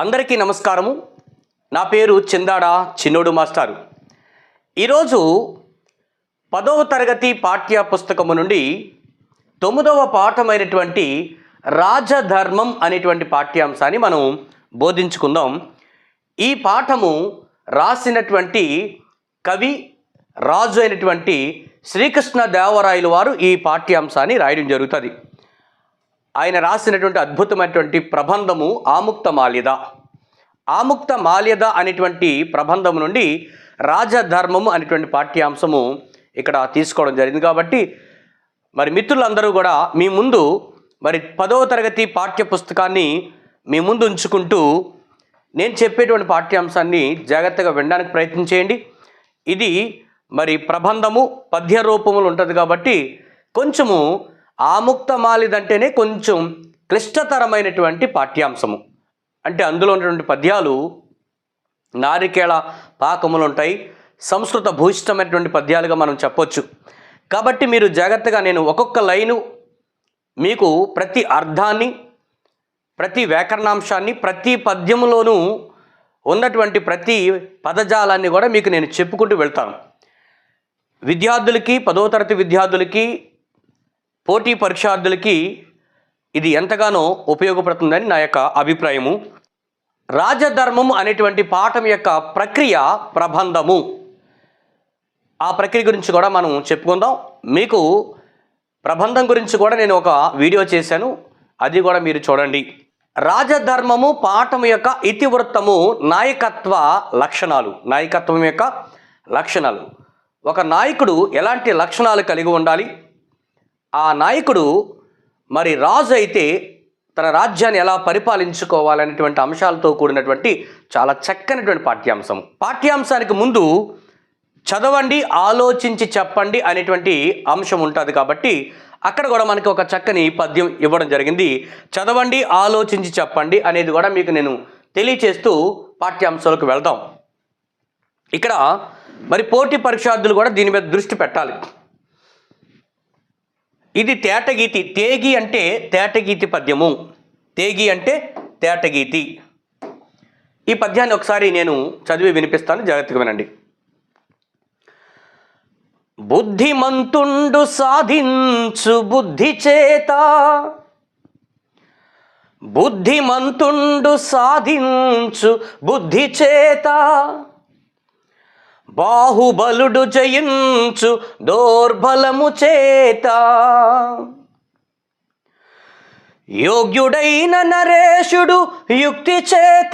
అందరికీ నమస్కారము. నా పేరు చందాడ చిన్నోడు మాస్టారు. ఈరోజు పదవ తరగతి పాఠ్య పుస్తకము నుండి తొమ్మిదవ పాఠమైనటువంటి రాజధర్మం అనేటువంటి పాఠ్యాంశాన్ని మనం బోధించుకుందాం. ఈ పాఠము రాసినటువంటి కవి రాజు అయినటువంటి శ్రీకృష్ణ దేవరాయలు వారు ఈ పాఠ్యాంశాన్ని రాయడం జరుగుతుంది. ఆయన రాసినటువంటి అద్భుతమైనటువంటి ప్రబంధము ఆముక్త మాల్యద ఆముక్త మాల్యద అనేటువంటి ప్రబంధం నుండి రాజధర్మము అనేటువంటి పాఠ్యాంశము ఇక్కడ తీసుకోవడం జరిగింది కాబట్టి మరి మిత్రులందరూ కూడా మీ ముందు మరి పదవ తరగతి పాఠ్య పుస్తకాన్ని మీ ముందు ఉంచుకుంటూ నేను చెప్పేటువంటి పాఠ్యాంశాన్ని జాగ్రత్తగా వినడానికి ప్రయత్నం చేయండి. ఇది మరి ప్రబంధము పద్య రూపములు ఉంటుంది కాబట్టి కొంచెము ఆముక్త మాలిదంటేనే కొంచెం క్లిష్టతరమైనటువంటి పాఠ్యాంశము. అంటే అందులో ఉన్నటువంటి పద్యాలు నారికేళ పాకములు ఉంటాయి సంస్కృత భూయిష్టమైనటువంటి పద్యాలుగా మనం చెప్పొచ్చు. కాబట్టి మీరు జాగ్రత్తగా నేను ఒక్కొక్క లైను మీకు ప్రతి అర్థాన్ని ప్రతి వ్యాకరణాంశాన్ని ప్రతి పద్యములోనూ ఉన్నటువంటి ప్రతి పదజాలాన్ని కూడా మీకు నేను చెప్పుకుంటూ వెళ్తాను. విద్యార్థులకి పదో తరగతి విద్యార్థులకి పోటీ పరీక్షార్థులకి ఇది ఎంతగానో ఉపయోగపడుతుందని నా యొక్క అభిప్రాయము. రాజధర్మం అనేటువంటి పాఠం యొక్క ప్రక్రియ ప్రబంధము. ఆ ప్రక్రియ గురించి కూడా మనం చెప్పుకుందాం. మీకు ప్రబంధం గురించి కూడా నేను ఒక వీడియో చేశాను. అది కూడా మీరు చూడండి. రాజధర్మము పాఠం యొక్క ఇతివృత్తము నాయకత్వ లక్షణాలు. నాయకత్వం యొక్క లక్షణాలు. ఒక నాయకుడు ఎలాంటి లక్షణాలు కలిగి ఉండాలి? ఆ నాయకుడు మరి రాజు అయితే తన రాజ్యాన్ని ఎలా పరిపాలించుకోవాలనేటువంటి అంశాలతో కూడినటువంటి చాలా చక్కనటువంటి పాఠ్యాంశం. పాఠ్యాంశానికి ముందు చదవండి ఆలోచించి చెప్పండి అనేటువంటి అంశం ఉంటుంది కాబట్టి అక్కడ కూడా మనకి ఒక చక్కని పద్యం ఇవ్వడం జరిగింది. చదవండి ఆలోచించి చెప్పండి అనేది కూడా మీకు నేను తెలియచేస్తూ పాఠ్యాంశాలకు వెళ్దాం. ఇక్కడ మరి పోటీ పరీక్షార్థులు కూడా దీని మీద దృష్టి పెట్టాలి. ఇది తేటగీతి. తేగి అంటే తేటగీతి పద్యము. తేగి అంటే తేటగీతి. ఈ పద్యాన్ని ఒకసారి నేను చదివి వినిపిస్తాను. జాగ్రత్తగా వినండి. బుద్ధిమంతుండు సాధించు బుద్ధి చేత బుద్ధిమంతుండు సాధించు బుద్ధి చేత బాహుబలుడు జయించు దోర్బలము చేత. యోగ్యుడైన నరేషుడు యుక్తి చేత.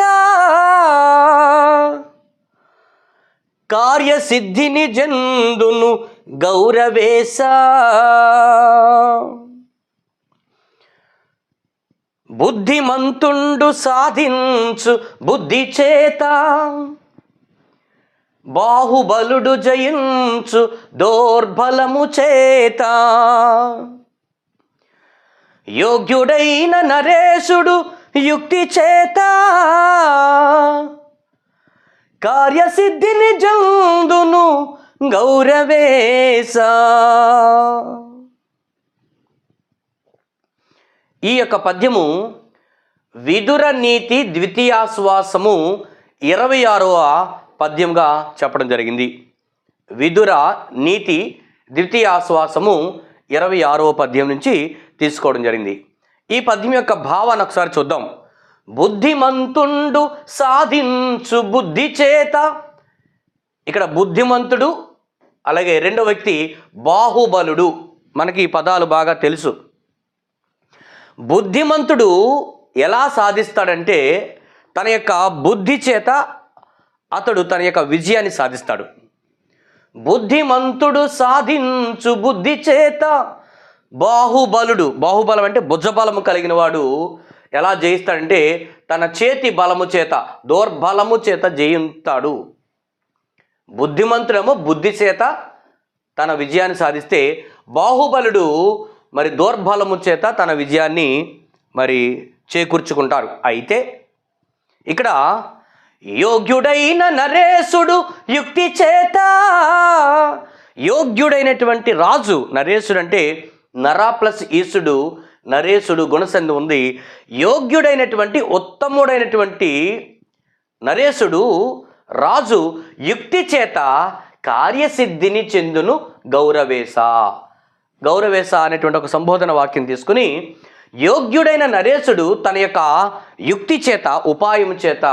కార్యసిద్ధిని జందును గౌరవేశ. బుద్ధిమంతుండు సాధించు బుద్ధి చేత. బాహుబలుడు జయించు దోర్బలము చేత. యోగ్యుడైన నరేశుడు యుక్తి చేత. కార్యసిద్ధిని జందును గౌరవేశ. ఈ యొక్క పద్యము విదుర నీతి ద్వితీయాశ్వాసము ఇరవై ఆరవ పద్యంగా చెప్పడం జరిగింది. విదుర నీతి ద్వితీయాశ్వాసము ఇరవై ఆరవ పద్యం నుంచి తీసుకోవడం జరిగింది. ఈ పద్యం యొక్క భావాన్ని ఒకసారి చూద్దాం. బుద్ధిమంతుండు సాధించు బుద్ధి చేత. ఇక్కడ బుద్ధిమంతుడు అలాగే రెండో వ్యక్తి బాహుబలుడు. మనకి ఈ పదాలు బాగా తెలుసు. బుద్ధిమంతుడు ఎలా సాధిస్తాడంటే తన యొక్క బుద్ధి చేత అతడు తన యొక్క విజయాన్ని సాధిస్తాడు. బుద్ధిమంతుడు సాధించు బుద్ధి చేత బాహుబలుడు బాహుబలం అంటే భుజబలము కలిగిన వాడు ఎలా జయిస్తాడంటే తన చేతి బలము చేత దౌర్బలము చేత జయిస్తాడు. బుద్ధిమంతుడేమో బుద్ధి చేత తన విజయాన్ని సాధిస్తే బాహుబలుడు మరి దౌర్బలము చేత తన విజయాన్ని మరి చేకూర్చుకుంటారు. అయితే ఇక్కడ యోగ్యుడైన నరేశుడు యుక్తి చేత. యోగ్యుడైనటువంటి రాజు నరేశుడు అంటే నరా ప్లస్ ఈసుడు నరేశుడు గుణసంధి ఉంది. యోగ్యుడైనటువంటి ఉత్తముడైనటువంటి నరేశుడు రాజు యుక్తి చేత కార్యసిద్ధిని చెందును గౌరవేశ. గౌరవేశ అనేటువంటి ఒక సంబోధన వాక్యం తీసుకుని యోగ్యుడైన నరేశుడు తన యొక్క యుక్తి చేత ఉపాయం చేత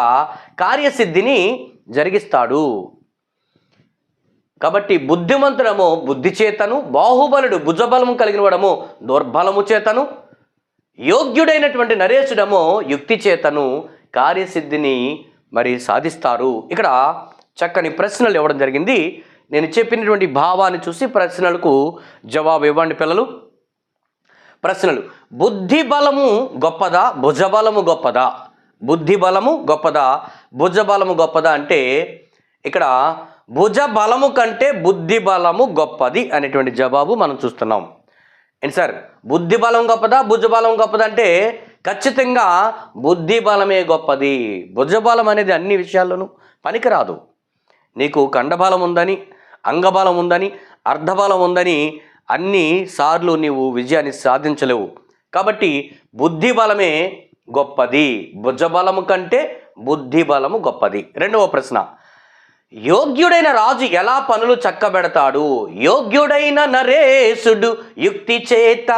కార్యసిద్ధిని జరిగిస్తాడు. కాబట్టి బుద్ధిమంతుడము బుద్ధి చేతను బాహుబలుడు భుజబలము కలిగిన వాడము దుర్బలము చేతను యోగ్యుడైనటువంటి నరేశుడము యుక్తి చేతను కార్యసిద్ధిని మరి సాధిస్తారు. ఇక్కడ చక్కని ప్రశ్నలు ఇవ్వడం జరిగింది. నేను చెప్పినటువంటి భావాన్ని చూసి ప్రశ్నలకు జవాబు ఇవ్వండి పిల్లలు. ప్రశ్నలు బుద్ధి బలము గొప్పదా భుజబలము గొప్పదా? బుద్ధి బలము గొప్పదా భుజబలము గొప్పదా అంటే ఇక్కడ భుజ బలము కంటే బుద్ధి బలము గొప్పది అనేటువంటి జవాబు మనం చూస్తున్నాం. ఏంటి సార్? బుద్ధి బలం గొప్పదా భుజ బలం గొప్పదా అంటే ఖచ్చితంగా బుద్ధి బలమే గొప్పది. భుజబలం అనేది అన్ని విషయాల్లోనూ పనికిరాదు. నీకు కండబలం ఉందని అంగబలం ఉందని అర్ధబలం ఉందని అన్ని సార్లు నీవు విజయాన్ని సాధించలేవు. కాబట్టి బుద్ధి బలమే గొప్పది. భుజబలము కంటే బుద్ధి బలము గొప్పది. రెండవ ప్రశ్న. యోగ్యుడైన రాజు ఎలా పనులు చక్కబెడతాడు? యోగ్యుడైన నరేశుడు యుక్తి చేత.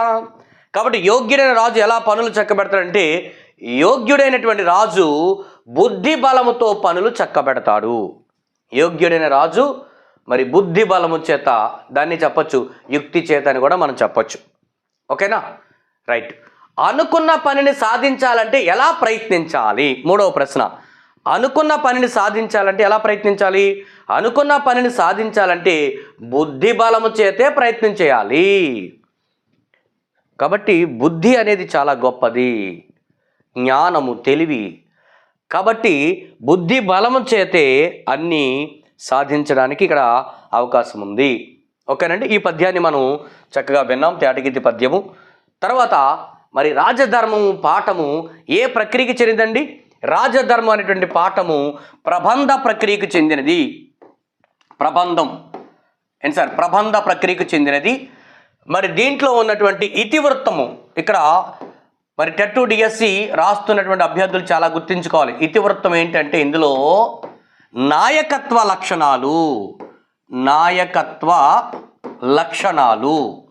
కాబట్టి యోగ్యుడైన రాజు ఎలా పనులు చక్కబెడతాడంటే యోగ్యుడైనటువంటి రాజు బుద్ధి బలముతో పనులు చక్కబెడతాడు. యోగ్యుడైన రాజు మరి బుద్ధి బలము చేత దాన్ని చెప్పొచ్చు యుక్తి చేత అని కూడా మనం చెప్పొచ్చు. ఓకేనా? రైట్ అనుకున్న పనిని సాధించాలంటే ఎలా ప్రయత్నించాలి? మూడవ ప్రశ్న. అనుకున్న పనిని సాధించాలంటే ఎలా ప్రయత్నించాలి? అనుకున్న పనిని సాధించాలంటే బుద్ధి బలము చేతే ప్రయత్నం చేయాలి. కాబట్టి బుద్ధి అనేది చాలా గొప్పది. జ్ఞానము తెలివి. కాబట్టి బుద్ధి బలము చేతే అన్నీ సాధించడానికి ఇక్కడ అవకాశం ఉంది ఓకేనండి? ఈ పద్యాన్ని మనం చక్కగా విన్నాం. తేటగీతి పద్యము. తర్వాత మరి రాజధర్మము పాఠము ఏ ప్రక్రియకి చెందిందండి? రాజధర్మం అనేటువంటి పాఠము ప్రబంధ ప్రక్రియకు చెందినది. ప్రబంధం. ఏంటి సార్? ప్రబంధ ప్రక్రియకు చెందినది. మరి దీంట్లో ఉన్నటువంటి ఇతివృత్తము. ఇక్కడ మరి టెట్ డిఎస్సి రాస్తున్నటువంటి అభ్యర్థులు చాలా గుర్తుంచుకోవాలి. ఇతివృత్తం ఏంటంటే ఇందులో నాయకత్వ లక్షణాలు. నాయకత్వ లక్షణాలు.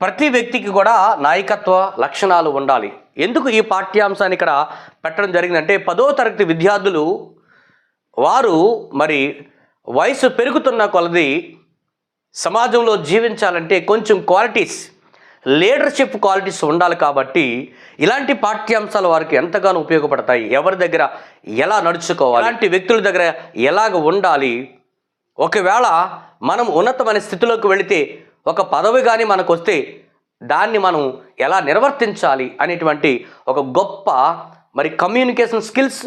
ప్రతి వ్యక్తికి కూడా నాయకత్వ లక్షణాలు ఉండాలి. ఎందుకు ఈ పాఠ్యాంశాన్ని ఇక్కడ పెట్టడం జరిగిందంటే పదో తరగతి విద్యార్థులు వారు మరి వయసు పెరుగుతున్న కొలది సమాజంలో జీవించాలంటే కొంచెం క్వాలిటీస్ లీడర్షిప్ క్వాలిటీస్ ఉండాలి కాబట్టి ఇలాంటి పాఠ్యాంశాలు వారికి ఎంతగానో ఉపయోగపడతాయి. ఎవరి దగ్గర ఎలా నడుచుకోవాలి? అలాంటి వ్యక్తుల దగ్గర ఎలాగ ఉండాలి? ఒకవేళ మనం ఉన్నతమైన స్థితిలోకి వెళితే ఒక పదవి కానీ మనకు వస్తే దాన్ని మనం ఎలా నిర్వర్తించాలి అనేటువంటి ఒక గొప్ప మరి కమ్యూనికేషన్ స్కిల్స్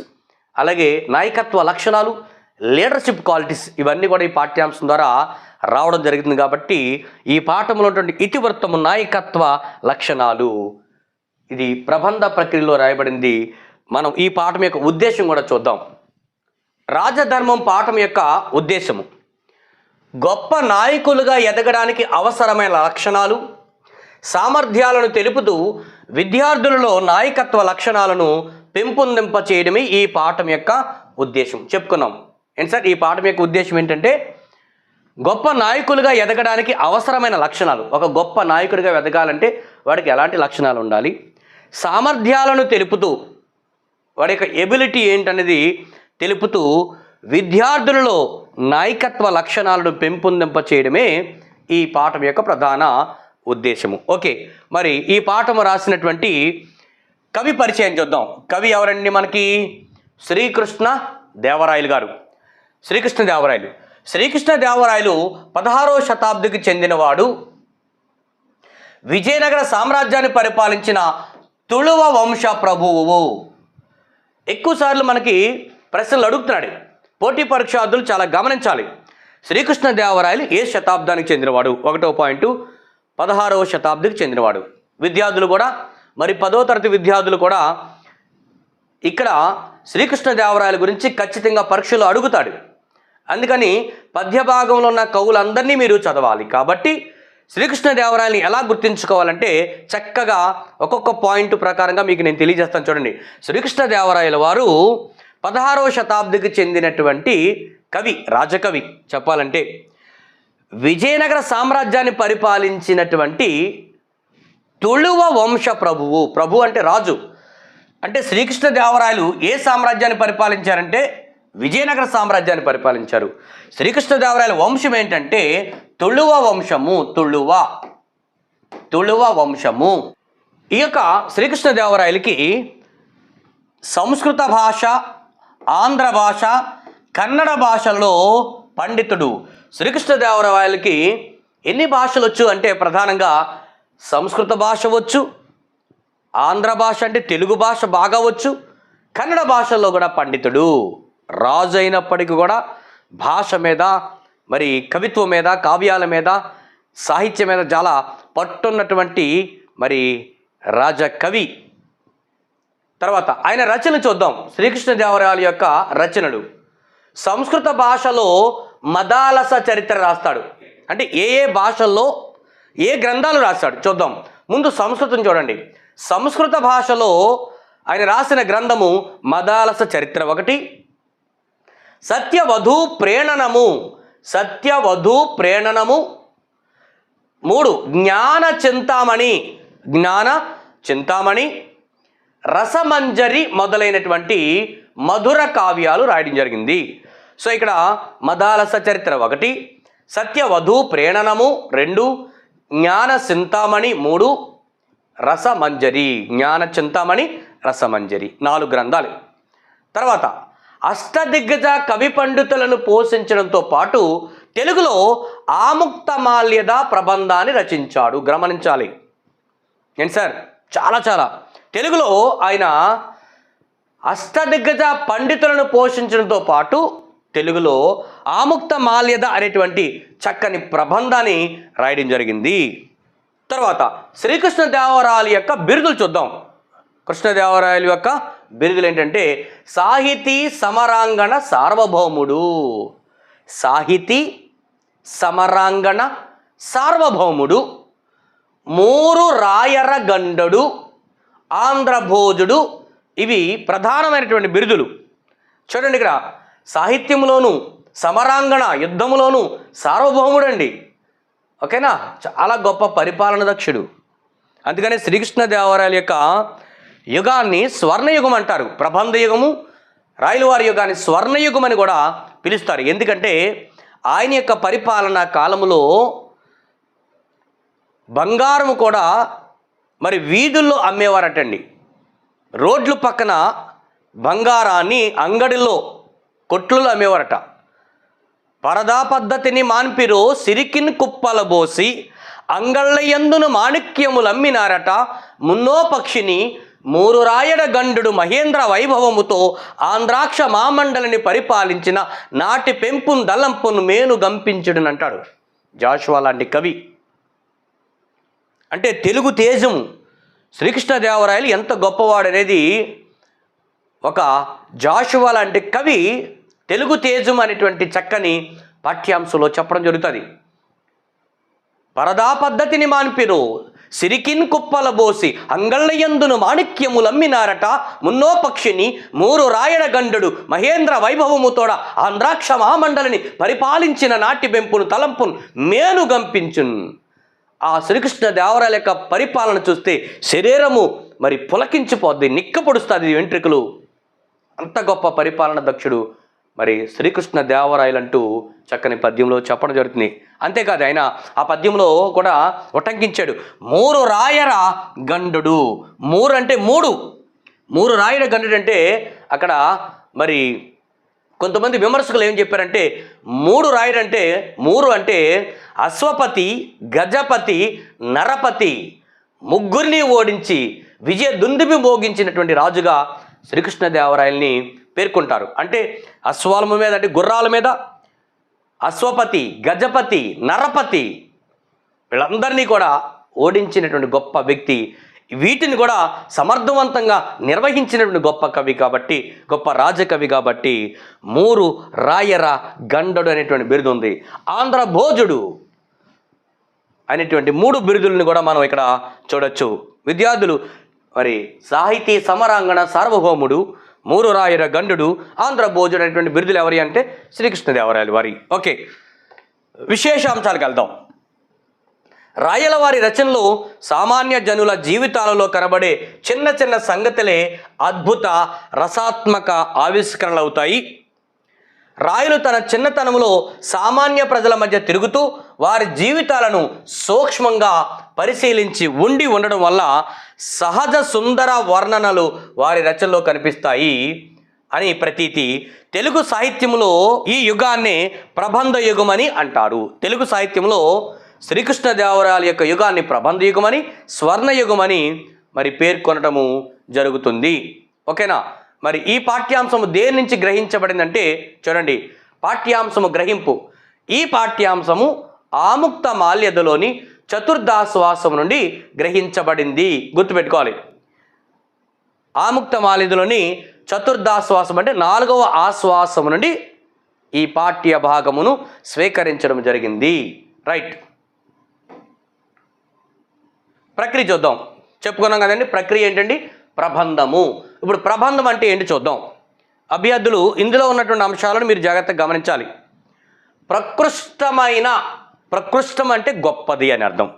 అలాగే నాయకత్వ లక్షణాలు లీడర్షిప్ క్వాలిటీస్ ఇవన్నీ కూడా ఈ పాఠ్యాంశం ద్వారా రావడం జరిగింది కాబట్టి ఈ పాఠంలో ఉన్నటువంటి ఇతివృత్తము నాయకత్వ లక్షణాలు. ఇది ప్రబంధ ప్రక్రియలో రాయబడింది. మనం ఈ పాఠం యొక్క ఉద్దేశం కూడా చూద్దాం. రాజధర్మం పాఠం యొక్క ఉద్దేశము. గొప్ప నాయకులుగా ఎదగడానికి అవసరమైన లక్షణాలు సామర్థ్యాలను తెలుపుతూ విద్యార్థులలో నాయకత్వ లక్షణాలను పెంపొందింప చేయడమే ఈ పాఠం యొక్క ఉద్దేశం. చెప్పుకున్నాం. ఏంటి సార్? ఈ పాఠం యొక్క ఉద్దేశం ఏంటంటే గొప్ప నాయకులుగా ఎదగడానికి అవసరమైన లక్షణాలు. ఒక గొప్ప నాయకుడిగా ఎదగాలంటే వాడికి ఎలాంటి లక్షణాలు ఉండాలి? సామర్థ్యాలను తెలుపుతూ వాడి యొక్క ఎబిలిటీ ఏంటనేది తెలుపుతూ విద్యార్థులలో నాయకత్వ లక్షణాలను పెంపొందింప చేయడమే ఈ పాఠం యొక్క ప్రధాన ఉద్దేశము. ఓకే మరి ఈ పాఠము రాసినటువంటి కవి పరిచయం చూద్దాం. కవి ఎవరండి మనకి? శ్రీకృష్ణ దేవరాయలు గారు. శ్రీకృష్ణ దేవరాయలు. శ్రీకృష్ణ దేవరాయలు పదహారో శతాబ్దికి చెందినవాడు. విజయనగర సామ్రాజ్యాన్ని పరిపాలించిన తుళువ వంశ ప్రభువు. ఎక్కువసార్లు మనకి ప్రశ్నలు అడుగుతున్నాడు. పోటీ పరీక్షార్థులు చాలా గమనించాలి. శ్రీకృష్ణదేవరాయలు ఏ శతాబ్దానికి చెందినవాడు? ఒకటో పాయింట్ పదహారవ శతాబ్దికి చెందినవాడు. విద్యార్థులు కూడా మరి పదో తరగతి విద్యార్థులు కూడా ఇక్కడ శ్రీకృష్ణదేవరాయల గురించి ఖచ్చితంగా పరీక్షలు అడుగుతాడు. అందుకని పద్య భాగంలో ఉన్న కవులందరినీ మీరు చదవాలి. కాబట్టి శ్రీకృష్ణదేవరాయల్ని ఎలా గుర్తించుకోవాలంటే చక్కగా ఒక్కొక్క పాయింట్ ప్రకారంగా మీకు నేను తెలియజేస్తాను చూడండి. శ్రీకృష్ణదేవరాయల వారు పదహారవ శతాబ్దికి చెందినటువంటి కవి రాజకవి చెప్పాలంటే విజయనగర సామ్రాజ్యాన్ని పరిపాలించినటువంటి తుళువ వంశ ప్రభువు. ప్రభు అంటే రాజు. అంటే శ్రీకృష్ణదేవరాయలు ఏ సామ్రాజ్యాన్ని పరిపాలించారంటే విజయనగర సామ్రాజ్యాన్ని పరిపాలించారు. శ్రీకృష్ణదేవరాయల వంశం ఏంటంటే తుళువ వంశము తుళువ తుళువ వంశము. ఈ యొక్క శ్రీకృష్ణదేవరాయలకి సంస్కృత భాష ఆంధ్ర భాష కన్నడ భాషలో పండితుడు. శ్రీకృష్ణదేవరాయలకి ఎన్ని భాషలు వచ్చు అంటే ప్రధానంగా సంస్కృత భాష వచ్చు ఆంధ్ర భాష అంటే తెలుగు భాష బాగా వచ్చు కన్నడ భాషలో కూడా పండితుడు. రాజు అయినప్పటికీ కూడా భాష మీద మరి కవిత్వం మీద కావ్యాల మీద సాహిత్యం మీద చాలా పట్టున్నటువంటి మరి రాజకవి. తర్వాత ఆయన రచన చూద్దాం. శ్రీకృష్ణదేవరాయల యొక్క రచనలు. సంస్కృత భాషలో మదాలస చరిత్ర రాస్తాడు. అంటే ఏ ఏ భాషల్లో ఏ గ్రంథాలు రాస్తాడు చూద్దాం. ముందు సంస్కృతం చూడండి. సంస్కృత భాషలో ఆయన రాసిన గ్రంథము మదాలస చరిత్ర ఒకటి. సత్యవధూ ప్రేణనము. సత్యవధూ ప్రేణనము. మూడు జ్ఞాన చింతామణి. జ్ఞాన చింతామణి. రసమంజరి మొదలైనటువంటి మధుర కావ్యాలు రాయడం జరిగింది. సో ఇక్కడ మదాలస చరిత్ర ఒకటి సత్యవధూ ప్రేణనము రెండు జ్ఞాన చింతామణి మూడు రసమంజరి జ్ఞాన చింతామణి రసమంజరి నాలుగు గ్రంథాలు. తర్వాత అష్టదిగ్గజ కవి పండితులను పోషించడంతో పాటు తెలుగులో ఆముక్తమాల్యద ప్రబంధాన్ని రచించాడు. గమనించాలి. ఏంటి సార్? చాలా చాలా. తెలుగులో ఆయన అష్టదిగ్గజ పండితులను పోషించడంతో పాటు తెలుగులో ఆముక్త మాల్యద అనేటువంటి చక్కని ప్రబంధాన్ని రాయడం జరిగింది. తర్వాత శ్రీకృష్ణదేవరాయల యొక్క బిరుదులు చూద్దాం. కృష్ణదేవరాయల యొక్క బిరుదులు ఏంటంటే సాహితీ సమరాంగణ సార్వభౌముడు. సాహితీ సమరాంగణ సార్వభౌముడు. మూరు రాయర గండడు ఆంధ్రభోజుడు. ఇవి ప్రధానమైనటువంటి బిరుదులు. చూడండి ఇక్కడ సాహిత్యంలోను సమరాంగణ యుద్ధములోను సార్వభౌముడండి. ఓకేనా? చాలా గొప్ప పరిపాలన దక్షుడు. అందుకనే శ్రీకృష్ణదేవరాయల యొక్క యుగాన్ని స్వర్ణయుగం అంటారు. ప్రబంధ యుగము రాయలవారి యుగాన్ని స్వర్ణయుగం అని కూడా పిలుస్తారు. ఎందుకంటే ఆయన యొక్క పరిపాలన కాలంలో బంగారము కూడా మరి వీధుల్లో అమ్మేవారటండి. రోడ్ల పక్కన బంగారాన్ని అంగడిలో కొట్లలో అమ్మేవారట. పరదా పద్ధతిని మాన్పిరో సిరికిన్ కుప్పలబోసి అంగళ్ళయందును మాణిక్యములమ్మినారట మున్నో పక్షిని మూరు రాయడ గండుడు మహేంద్ర వైభవముతో ఆంధ్రాక్ష మామండలిని పరిపాలించిన నాటి పెంపును దలంపును మేను గంపించుడునంటాడు. జాషువా లాంటి కవి అంటే తెలుగు తేజం. శ్రీకృష్ణదేవరాయలు ఎంత గొప్పవాడు అనేది ఒక జాషువా లాంటి కవి తెలుగు తేజం అనేటువంటి చక్కని పాఠ్యాంశంలో చెప్పడం జరుగుతుంది. పరదా పద్ధతిని మాన్పిరు సిరికిన్ కుప్పల బోసి అంగళ్ళయందును మాణిక్యములమ్మినారట మున్నో పక్షిని మూరు రాయణ గండడు మహేంద్ర వైభవముతోడ ఆంధ్రాక్ష మహామండలిని పరిపాలించిన నాటి బెంపును తలంపును మేను గంపించున్. ఆ శ్రీకృష్ణ దేవరాయల యొక్క పరిపాలన చూస్తే శరీరము మరి పులకించిపోద్ది నిక్కపొడుస్తుంది వెంట్రుకలు. అంత గొప్ప పరిపాలన దక్షుడు మరి శ్రీకృష్ణ దేవరాయలంటూ చక్కని పద్యంలో చెప్పడం జరుగుతుంది. అంతేకాదు ఆయన ఆ పద్యంలో కూడా ఉటంకించాడు. మూరు రాయర గండుడు. మూరు అంటే మూడు. మూరు రాయర గండు అంటే అక్కడ మరి కొంతమంది విమర్శకులు ఏం చెప్పారంటే మూడు రాయడంటే మూడు అంటే అశ్వపతి గజపతి నరపతి ముగ్గురిని ఓడించి విజయ దుందుబి మోగించినటువంటి రాజుగా శ్రీకృష్ణదేవరాయల్ని పేర్కొంటారు. అంటే అశ్వాల మీద అంటే గుర్రాల మీద అశ్వపతి గజపతి నరపతి వీళ్ళందరినీ కూడా ఓడించినటువంటి గొప్ప వ్యక్తి వీటిని కూడా సమర్థవంతంగా నిర్వహించినటువంటి గొప్ప కవి కాబట్టి గొప్ప రాజకవి కాబట్టి మూరు రాయర గండడు అనేటువంటి బిరుదు ఉంది. ఆంధ్ర భోజుడు అనేటువంటి మూడు బిరుదులను కూడా మనం ఇక్కడ చూడొచ్చు. విద్యార్థులు మరి సాహితీ సమరాంగణ సార్వభౌముడు మూరు రాయర గండుడు ఆంధ్ర భోజుడు అనేటువంటి బిరుదులు ఎవరి అంటే శ్రీకృష్ణదేవరాయలు వారి. ఓకే. విశేషాంశాలకు వెళ్దాం. రాయల వారి రచనలు సామాన్య జనుల జీవితాలలో కనబడే చిన్న చిన్న సంగతులే అద్భుత రసాత్మక ఆవిష్కరణలు అవుతాయి రాయలు తన చిన్నతనంలో సామాన్య ప్రజల మధ్య తిరుగుతూ వారి జీవితాలను సూక్ష్మంగా పరిశీలించి ఉండి ఉండడం వల్ల సహజ సుందర వర్ణనలు వారి రచనలో కనిపిస్తాయి అని ప్రతీతి తెలుగు సాహిత్యంలో ఈ యుగాన్ని ప్రబంధ యుగమని అంటారు. తెలుగు సాహిత్యంలో శ్రీకృష్ణదేవరాయల యొక్క యుగాన్ని ప్రబంధయుగమని యుగమని మరి పేర్కొనటము జరుగుతుంది. ఓకేనా? మరి ఈ పాఠ్యాంశము దేని నుంచి గ్రహించబడిందంటే చూడండి పాఠ్యాంశము గ్రహింపు. ఈ పాఠ్యాంశము ఆముక్త మాల్యదలోని చతుర్దాశ్వాసము నుండి గ్రహించబడింది. గుర్తుపెట్టుకోవాలి. ఆముక్త మాల్యదలోని చతుర్దాశ్వాసం అంటే నాలుగవ ఆశ్వాసము నుండి ఈ పాఠ్య భాగమును స్వీకరించడం జరిగింది. రైట్. ప్రక్రియ చూద్దాం. చెప్పుకున్నాం కదండి ప్రక్రియ ఏంటండి? ప్రబంధము. ఇప్పుడు ప్రబంధం అంటే ఏంటి చూద్దాం. అభ్యర్థులు ఇందులో ఉన్నటువంటి అంశాలను మీరు జాగ్రత్తగా గమనించాలి. ప్రకృష్టమైన ప్రకృష్టం అంటే గొప్పది అని అర్థం.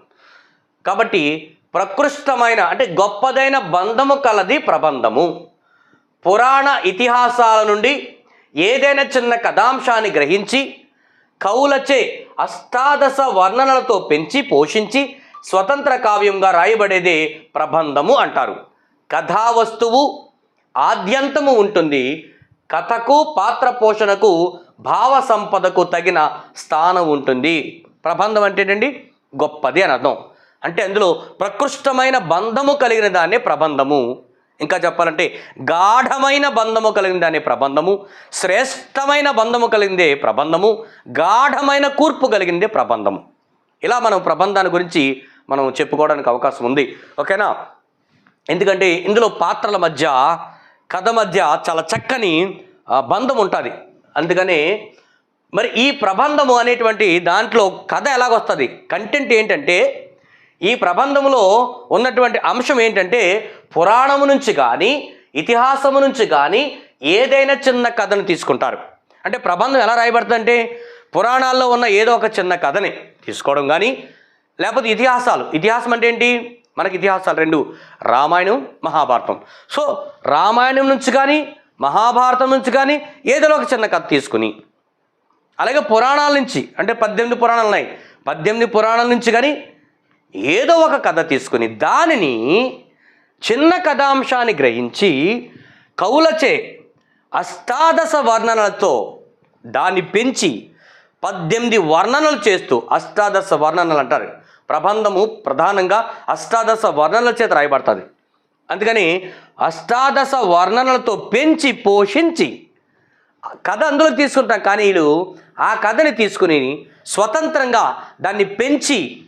కాబట్టి ప్రకృష్టమైన అంటే గొప్పదైన బంధము కలది ప్రబంధము. పురాణ ఇతిహాసాల నుండి ఏదైనా చిన్న కథాంశాన్ని గ్రహించి కవులచే అష్టాదశ వర్ణనలతో పెంచి పోషించి స్వతంత్ర కావ్యంగా రాయబడేదే ప్రబంధము అంటారు. కథావస్తువు ఆద్యంతము ఉంటుంది. కథకు పాత్ర పోషణకు భావ సంపదకు తగిన స్థానం ఉంటుంది. ప్రబంధం అంటేనండి గొప్పది అని అర్థం. అంటే అందులో ప్రకృష్టమైన బంధము కలిగిన దాన్నే ప్రబంధము. ఇంకా చెప్పాలంటే గాఢమైన బంధము కలిగిన దాన్ని ప్రబంధము. శ్రేష్టమైన బంధము కలిగిందే ప్రబంధము. గాఢమైన కూర్పు కలిగిందే ప్రబంధము. ఇలా మనం ప్రబంధాన్ని గురించి మనం చెప్పుకోవడానికి అవకాశం ఉంది. ఓకేనా? ఎందుకంటే ఇందులో పాత్రల మధ్య కథ మధ్య చాలా చక్కని బంధం ఉంటుంది. అందుకని మరి ఈ ప్రబంధము అనేటువంటి దాంట్లో కథ ఎలాగొస్తుంది? కంటెంట్ ఏంటంటే ఈ ప్రబంధములో ఉన్నటువంటి అంశం ఏంటంటే పురాణము నుంచి కానీ ఇతిహాసము నుంచి కానీ ఏదైనా చిన్న కథను తీసుకుంటారు. అంటే ప్రబంధం ఎలా రాయబడుతుందంటే పురాణాల్లో ఉన్న ఏదో ఒక చిన్న కథని తీసుకోవడం కానీ లేకపోతే ఇతిహాసాలు. ఇతిహాసం అంటే ఏంటి? మనకి ఇతిహాసాలు రెండు. రామాయణం మహాభారతం. సో రామాయణం నుంచి కానీ మహాభారతం నుంచి కానీ ఏదో ఒక చిన్న కథ తీసుకుని అలాగే పురాణాల నుంచి అంటే పద్దెనిమిది పురాణాలు ఉన్నాయి. పద్దెనిమిది పురాణాల నుంచి కానీ ఏదో ఒక కథ తీసుకుని దానిని చిన్న కథాంశాన్ని గ్రహించి కవులచే అష్టాదశ వర్ణనలతో దాన్ని పెంచి పద్దెనిమిది వర్ణనలు చేస్తూ అష్టాదశ వర్ణనలు అంటారు. ప్రబంధము ప్రధానంగా అష్టాదశ వర్ణనల చేత రాయబడుతుంది. అందుకని అష్టాదశ వర్ణనలతో పెంచి పోషించి కథ అందులో తీసుకుంటాం. కానీ వీళ్ళు ఆ కథని తీసుకుని స్వతంత్రంగా దాన్ని పెంచి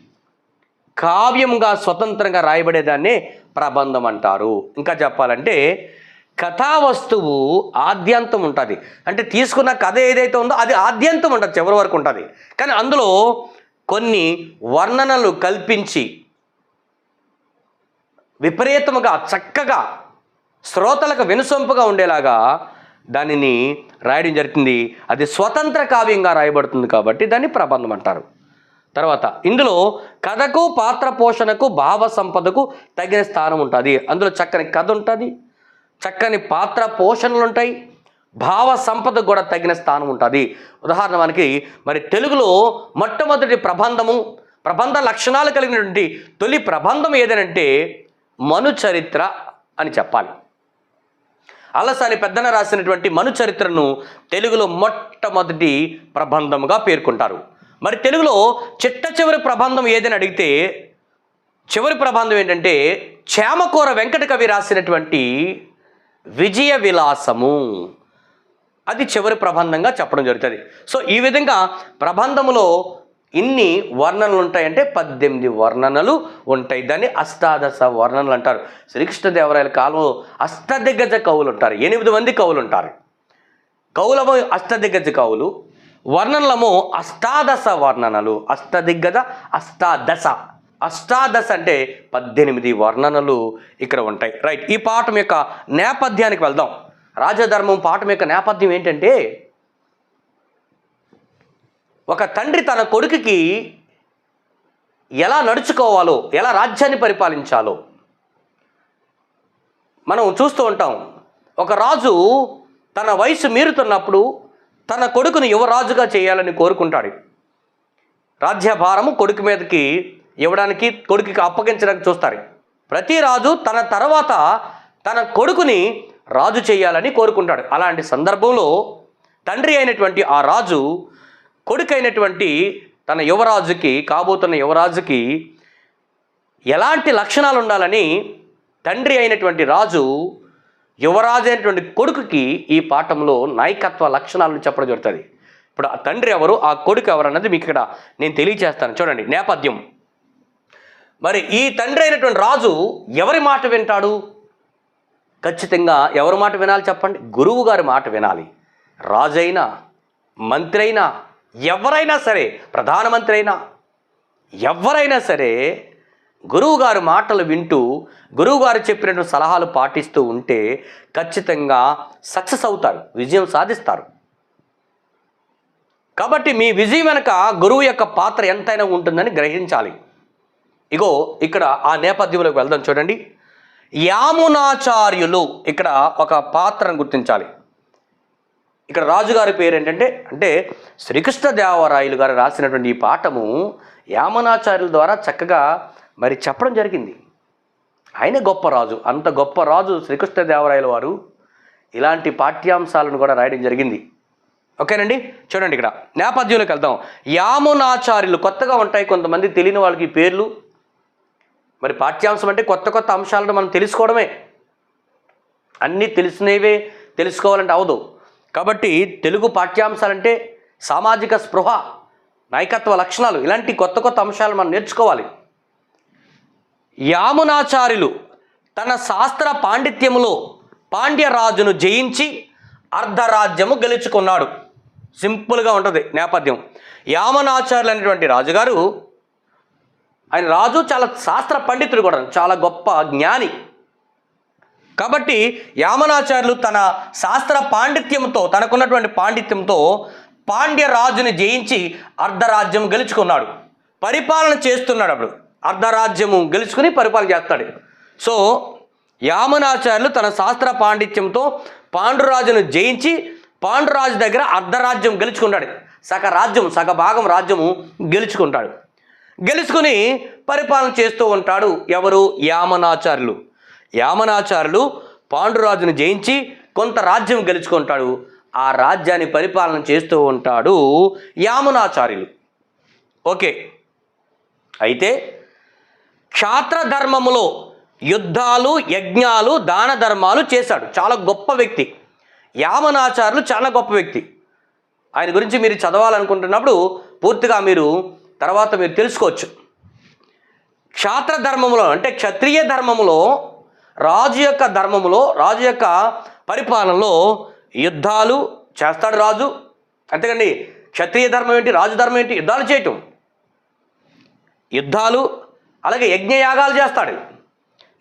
కావ్యంగా స్వతంత్రంగా రాయబడేదాన్నే ప్రబంధం అంటారు. ఇంకా చెప్పాలంటే కథావస్తువు ఆద్యంతం ఉంటుంది. అంటే తీసుకున్న కథ ఏదైతే ఉందో అది ఆద్యంతం ఉంటుంది చివరి వరకు ఉంటుంది. కానీ అందులో కొన్ని వర్ణనలు కల్పించి విపరీతముగా చక్కగా శ్రోతలకు వినసొంపుగా ఉండేలాగా దానిని రాయడం జరుగుతుంది అది స్వతంత్ర కావ్యంగా రాయబడుతుంది కాబట్టి దాన్ని ప్రబంధం అంటారు. తర్వాత ఇందులో కథకు పాత్ర పోషణకు భావ సంపదకు తగిన స్థానం ఉంటుంది. అందులో చక్కని కథ ఉంటుంది. చక్కని పాత్ర పోషణలు ఉంటాయి. భావ సంపదకు కూడా తగిన స్థానం ఉంటుంది. ఉదాహరణ మనకి మరి తెలుగులో మొట్టమొదటి ప్రబంధము ప్రబంధ లక్షణాలు కలిగినటువంటి తొలి ప్రబంధం ఏదనంటే మనుచరిత్ర అని చెప్పాలి. అలసాని పెద్దన రాసినటువంటి మను చరిత్రను తెలుగులో మొట్టమొదటి ప్రబంధముగా పేర్కొంటారు. మరి తెలుగులో చిట్ట చివరి ప్రబంధం ఏదని అడిగితే చివరి ప్రబంధం ఏంటంటే చేమకూర వెంకట కవి రాసినటువంటి విజయ విలాసము అది చివరి ప్రబంధంగా చెప్పడం జరుగుతుంది. సో ఈ విధంగా ప్రబంధములో ఇన్ని వర్ణనలు ఉంటాయంటే పద్దెనిమిది వర్ణనలు ఉంటాయి. దాన్ని అష్టాదశ వర్ణనలు అంటారు. శ్రీకృష్ణదేవరాయల కాలంలో అష్టదిగ్గజ కవులు ఉంటారు ఎనిమిది మంది కవులు ఉంటారు కవులము అష్టదిగ్గజ కవులు వర్ణనలము అష్టాదశ వర్ణనలు. అష్టదిగ్గజ అష్టాదశ. అష్టాదశ అంటే పద్దెనిమిది వర్ణనలు ఇక్కడ ఉంటాయి. రైట్ ఈ పాఠం యొక్క నేపథ్యానికి వెళ్దాం. రాజధర్మం పాఠం యొక్క నేపథ్యం ఏంటంటే ఒక తండ్రి తన కొడుకుకి ఎలా నడుచుకోవాలో ఎలా రాజ్యాన్ని పరిపాలించాలో మనం చూస్తూ ఉంటాం. ఒక రాజు తన వయసు మీరుతున్నప్పుడు తన కొడుకును యువరాజుగా చేయాలని కోరుకుంటాడు. రాజ్యభారము కొడుకు మీదకి ఇవ్వడానికి కొడుకుకి అప్పగించడానికి చూస్తారు. ప్రతి రాజు తన తర్వాత తన కొడుకుని రాజు చేయాలని కోరుకుంటాడు. అలాంటి సందర్భంలో తండ్రి అయినటువంటి ఆ రాజు కొడుకు అయినటువంటి తన యువరాజుకి కాబోతున్న యువరాజుకి ఎలాంటి లక్షణాలు ఉండాలని తండ్రి అయినటువంటి రాజు యువరాజు అయినటువంటి కొడుకుకి ఈ పాఠంలో నాయకత్వ లక్షణాలను చెప్పడం జరుగుతుంది. ఇప్పుడు ఆ తండ్రి ఎవరు ఆ కొడుకు ఎవరు అన్నది మీకు ఇక్కడ నేను తెలియజేస్తాను చూడండి నేపథ్యం. మరి ఈ తండ్రి అయినటువంటి రాజు ఎవరి మాట వింటాడు? ఖచ్చితంగా ఎవరి మాట వినాలి చెప్పండి? గురువు గారి మాట వినాలి. రాజైనా మంత్రి అయినా ఎవరైనా సరే ప్రధానమంత్రి అయినా ఎవరైనా సరే గురువుగారి మాటలు వింటూ గురువుగారు చెప్పినటువంటి సలహాలు పాటిస్తూ ఉంటే ఖచ్చితంగా సక్సెస్ అవుతారు విజయం సాధిస్తారు. కాబట్టి మీ విజయం వెనక గురువు యొక్క పాత్ర ఎంతైనా ఉంటుందని గ్రహించాలి. ఇగో ఇక్కడ ఆ నేపథ్యంలోకి వెళ్దాం చూడండి. యామునాచార్యులు ఇక్కడ ఒక పాత్రను గుర్తించాలి. ఇక్కడ రాజుగారి పేరు ఏంటంటే అంటే శ్రీకృష్ణదేవరాయలు గారు రాసినటువంటి ఈ పాఠము యామనాచార్యుల ద్వారా చక్కగా మరి చెప్పడం జరిగింది. ఆయనే గొప్ప రాజు అంత గొప్ప రాజు శ్రీకృష్ణదేవరాయల వారు. ఇలాంటి పాఠ్యాంశాలను కూడా రాయడం జరిగింది. ఓకేనండి? చూడండి ఇక్కడ నేపథ్యంలోకి వెళ్దాం. యామునాచార్యులు కొత్తగా ఉంటాయి కొంతమంది తెలియని వాళ్ళకి పేర్లు. మరి పాఠ్యాంశం అంటే కొత్త కొత్త అంశాలను మనం తెలుసుకోవడమే. అన్నీ తెలిసినవే తెలుసుకోవాలంటే అవదు. కాబట్టి తెలుగు పాఠ్యాంశాలంటే సామాజిక స్పృహ నాయకత్వ లక్షణాలు ఇలాంటి కొత్త కొత్త అంశాలు మనం నేర్చుకోవాలి. యామునాచార్యులు తన శాస్త్ర పాండిత్యములో పాండ్యరాజును జయించి అర్ధరాజ్యము గెలుచుకున్నాడు. సింపుల్గా ఉంటుంది నేపథ్యం. యామనాచార్యులు అనేటువంటి రాజుగారు ఆయన రాజు చాలా శాస్త్ర పండితుడు కూడా చాలా గొప్ప జ్ఞాని. కాబట్టి యామనాచార్యులు తన శాస్త్ర పాండిత్యంతో తనకున్నటువంటి పాండిత్యంతో పాండ్య రాజుని జయించి అర్ధరాజ్యం గెలుచుకున్నాడు. పరిపాలన చేస్తున్నాడు అప్పుడు. అర్ధరాజ్యము గెలుచుకుని పరిపాలన చేస్తాడు. సో యామనాచార్యులు తన శాస్త్ర పాండిత్యంతో పాండురాజును జయించి పాండురాజు దగ్గర అర్ధరాజ్యం గెలుచుకున్నాడు. సగ రాజ్యం సగ భాగం రాజ్యము గెలుచుకుంటాడు. గెలుచుకుని పరిపాలన చేస్తూ ఉంటాడు ఎవరు? యామనాచారులు యామనాచారులు పాండురాజును జయించి కొంత రాజ్యం గెలుచుకుంటాడు. ఆ రాజ్యాన్ని పరిపాలన చేస్తూ ఉంటాడు యామునాచార్యులు. ఓకే. అయితే క్షాత్ర ధర్మములో యుద్ధాలు యజ్ఞాలు దాన ధర్మాలు చేశాడు. చాలా గొప్ప వ్యక్తి. యామనాచారులు చాలా గొప్ప వ్యక్తి. ఆయన గురించి మీరు చదవాలనుకుంటున్నప్పుడు పూర్తిగా మీరు తర్వాత మీరు తెలుసుకోవచ్చు. క్షాత్ర ధర్మములో అంటే క్షత్రియ ధర్మములో రాజు యొక్క ధర్మములో రాజు యొక్క పరిపాలనలో యుద్ధాలు చేస్తాడు రాజు. అంతేకండి క్షత్రియ ధర్మం ఏంటి రాజు ధర్మం ఏంటి యుద్ధాలు చేయటం. యుద్ధాలు అలాగే యజ్ఞయాగాలు చేస్తాడు.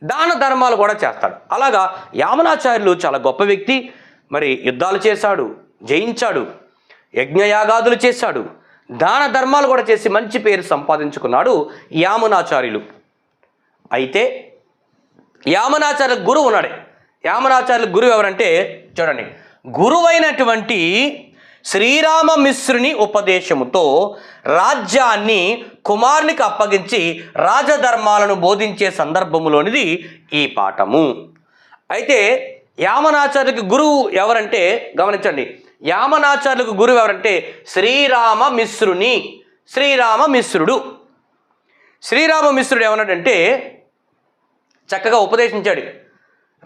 దాన ధర్మాలు కూడా చేస్తాడు. అలాగా యామనాచార్యులు చాలా గొప్ప వ్యక్తి. మరి యుద్ధాలు చేశాడు జయించాడు యజ్ఞయాగాదులు చేశాడు దాన ధర్మాలు కూడా చేసి మంచి పేరు సంపాదించుకున్నాడు యామునాచార్యులు. అయితే యామనాచార్య గురువు ఉన్నాడే. యామనాచార్యుల గురువు ఎవరంటే చూడండి గురువైనటువంటి శ్రీరామ మిశ్రుని ఉపదేశముతో రాజ్యాన్ని కుమారునికి అప్పగించి రాజధర్మాలను బోధించే సందర్భములోనిది ఈ పాఠము. అయితే యామనాచార్యుకి గురువు ఎవరంటే గమనించండి యామనాచార్యులకు గురువు ఎవరంటే శ్రీరామ మిశ్రుని శ్రీరామ మిశ్రుడు. శ్రీరామ మిశ్రుడు ఏమన్నాడంటే చక్కగా ఉపదేశించాడు.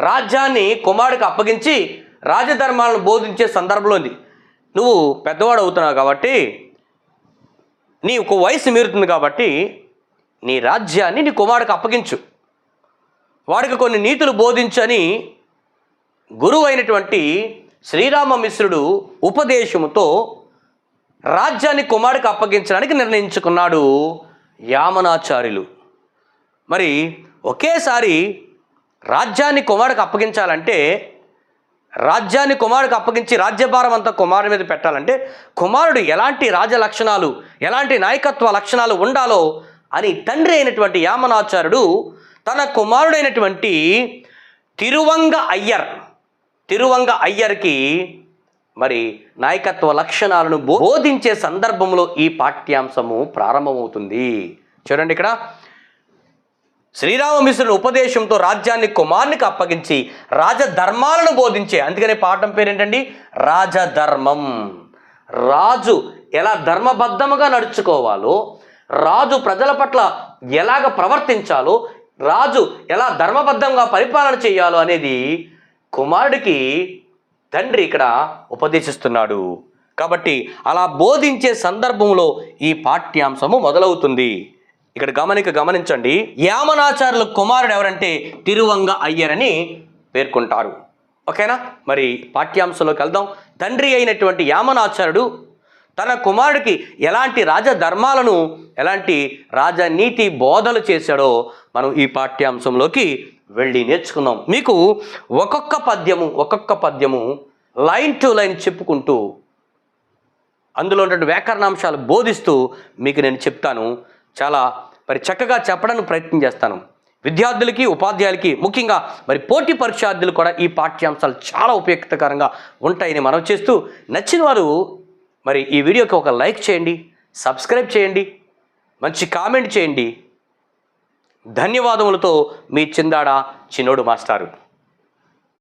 రాజ్యాన్ని కుమారుడికి అప్పగించి రాజధర్మాలను బోధించే సందర్భంలో ఉంది. నువ్వు పెద్దవాడు అవుతున్నావు కాబట్టి నీ ఒక వయసు మీరుతుంది కాబట్టి నీ రాజ్యాన్ని నీ కుమారుడికి అప్పగించు. వాడికి కొన్ని నీతులు బోధించని గురువు అయినటువంటి శ్రీరామ మిశ్రుడు ఉపదేశముతో రాజ్యాన్ని కుమారుడికి అప్పగించడానికి నిర్ణయించుకున్నాడు యామనాచార్యులు. మరి ఒకేసారి రాజ్యాన్ని కుమారుడికి అప్పగించాలంటే రాజ్యాన్ని కుమారుడికి అప్పగించి రాజ్యభారం అంతా కుమారుడి మీద పెట్టాలంటే కుమారుడు ఎలాంటి రాజ లక్షణాలు ఎలాంటి నాయకత్వ లక్షణాలు ఉండాలో అని తండ్రి అయినటువంటి యామనాచార్యుడు తన కుమారుడైనటువంటి తిరువంగ అయ్యర్ తిరువంగ అయ్యర్కి మరి నాయకత్వ లక్షణాలను బోధించే సందర్భంలో ఈ పాఠ్యాంశము ప్రారంభమవుతుంది. చూడండి ఇక్కడ. శ్రీరామమిశ్రుని ఉపదేశంతో రాజ్యాన్ని కుమారునికి అప్పగించి రాజధర్మాలను బోధించే అందుకనే పాఠం పేరేంటండి? రాజధర్మం. రాజు ఎలా ధర్మబద్ధముగా నడుచుకోవాలో రాజు ప్రజల పట్ల ఎలాగ ప్రవర్తించాలో రాజు ఎలా ధర్మబద్ధంగా పరిపాలన చేయాలో అనేది కుమారుడికి తండ్రి ఇక్కడ ఉపదేశిస్తున్నాడు. కాబట్టి అలా బోధించే సందర్భంలో ఈ పాఠ్యాంశము మొదలవుతుంది. ఇక్కడ గమనిక గమనించండి. యామనాచారుల కుమారుడు ఎవరంటే తిరువంగ అయ్యరని పేర్కొంటారు. ఓకేనా? మరి పాఠ్యాంశంలోకి వెళ్దాం. తండ్రి అయినటువంటి యామనాచారుడు తన కుమారుడికి ఎలాంటి రాజధర్మాలను ఎలాంటి రాజనీతి బోధలు చేశాడో మనం ఈ పాఠ్యాంశంలోకి వెళ్ళి నేర్చుకుందాం. మీకు ఒక్కొక్క పద్యము ఒక్కొక్క పద్యము లైన్ టు లైన్ చెప్పుకుంటూ అందులో ఉన్నటువంటి వ్యాకరణాంశాలు బోధిస్తూ మీకు నేను చెప్తాను. చాలా మరి చక్కగా చెప్పడానికి ప్రయత్నం చేస్తాను. విద్యార్థులకి ఉపాధ్యాయులకి ముఖ్యంగా మరి పోటీ పరీక్షార్థులు కూడా ఈ పాఠ్యాంశాలు చాలా ఉపయుక్తకరంగా ఉంటాయని మనం చేస్తూ నచ్చిన వారు మరి ఈ వీడియోకి ఒక లైక్ చేయండి సబ్స్క్రైబ్ చేయండి మంచి కామెంట్ చేయండి. ధన్యవాదములతో మీ చిందాడ చిన్నోడు మాస్టారు.